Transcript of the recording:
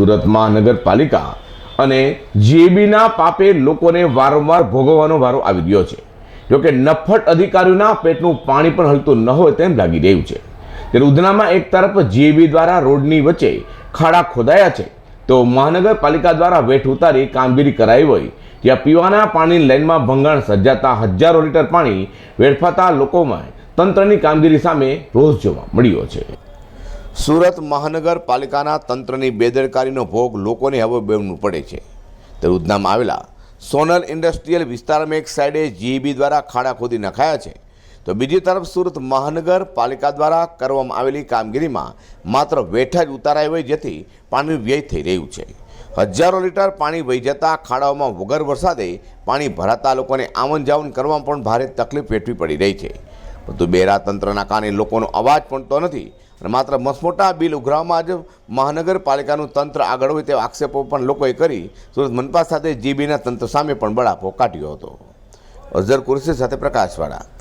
સુરત મહાનગરપાલિકા અને જીએબીના પાપે લોકોને વારંવાર ભોગવવાનો વારો આવી રહ્યો છે. જોકે નફટ અધિકારીઓના પેટનું પાણી પણ હલતું ન હોય તેમ લાગી રહ્યું છે. ત્યારે ઉધનામાં એક તરફ જીએબી દ્વારા રોડની વચ્ચે ખાડા ખોદાયા છે, તો મહાનગરપાલિકા દ્વારા વેઠ ઉતારી કામગીરી કરાઈ હોય, જ્યાં પીવાના પાણીની લાઇનમાં ભંગાણ સર્જાતા હજારો લીટર પાણી વેડફાતા લોકોમાં તંત્રની કામગીરી સામે રોષ જોવા મળ્યો છે. સુરત મહાનગરપાલિકાના તંત્રની બેદરકારીનો ભોગ લોકોને હવે બેવનું પડે છે. ત્યારે ઉધનામાં આવેલા સોનલ ઇન્ડસ્ટ્રીયલ વિસ્તારમાં એક સાઈડે જીઈબી દ્વારા ખાડા ખોદી નખાયા છે. તો બીજી તરફ સુરત મહાનગરપાલિકા દ્વારા કરવામાં આવેલી કામગીરીમાં માત્ર વેઠા જ ઉતારાય હોય જેથી પાણીનું વ્યય થઈ રહ્યું છે. હજારો લીટર પાણી વહી જતા ખાડાઓમાં વગર વરસાદે પાણી ભરાતા લોકોને આવન જાવન કરવામાં પણ ભારે તકલીફ વેઠવી પડી રહી છે. પરંતુ બેરા તંત્રના કારણે લોકોનો અવાજ પડતો નથી અને માત્ર મસમોટા બિલ ઉઘરાવવામાં જ મહાનગરપાલિકાનું તંત્ર આગળ હોય તેવા આક્ષેપો પણ લોકોએ કરી. સુરત મનપા સાથે જીબીના તંત્ર સામે પણ બળાપો કાઢ્યો હતો. અઝર કુરશી સાથે પ્રકાશવાળા.